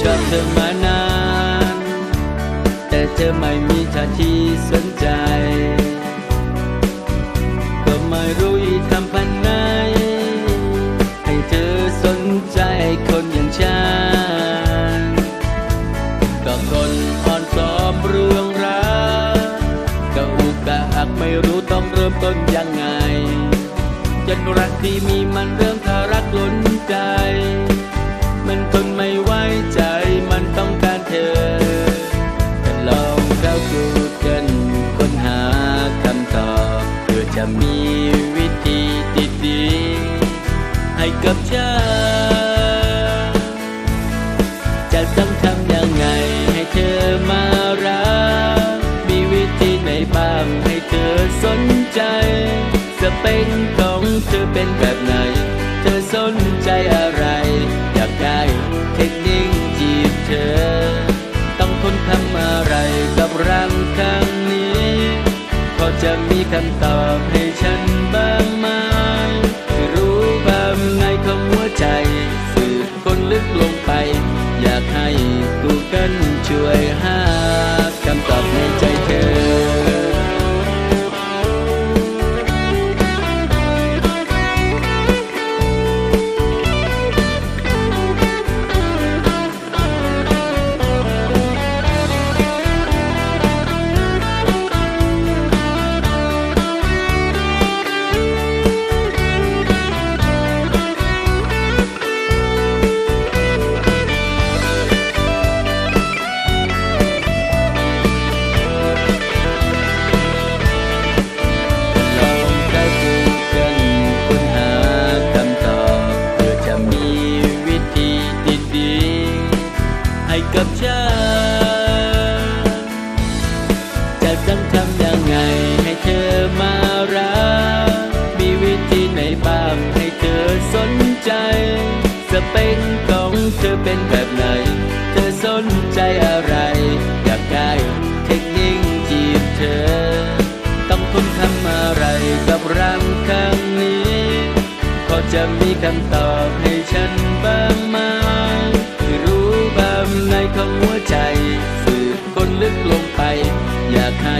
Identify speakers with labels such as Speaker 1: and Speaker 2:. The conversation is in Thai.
Speaker 1: เธอมานาน แต่เธอไม่มีท่าทีสนใจ ก็ไม่รู้อีทำพันไหนให้เธอสนใจคนอย่างฉันก็คนอ่อนซ้อมเรื่องรักก็อุกกะอักไม่รู้ต้องเริ่มต้นยังไงจนรักที่มีมันเริ่มทารักล้นใจ จะมีวิธีดีๆให้กับฉันจะต้องทำยังไงให้เธอมารัก มีวิธีไหนบ้างให้เธอสนใจจะเป็นของเธอเป็นแบบไหน เธอสนใจอะไร อยากได้เทคนิคจีบเธอ ต้องทนทำอะไรกับรังครั้ง จะมีคำตอบให้ฉันบ้างไหมไม่รู้บ้างในของหัวใจ สืบคนลึกลงไป อยากให้กูกันช่วยหา กับฉัน จะต้องทำยังไงให้เธอมารัก มีวิธีไหนบ้างให้เธอสนใจจะเป็นของเธอเป็นแบบไหน เธอสนใจอะไร อยากได้เทคนิคจีบเธอ ต้องทนทำอะไรกับรังครั้งนี้ พอจะมีคำตอบให้ฉันบ้างไหม ในของหัวใจสืบคนลึกลงไป อยากให้กูเกิลช่วยหา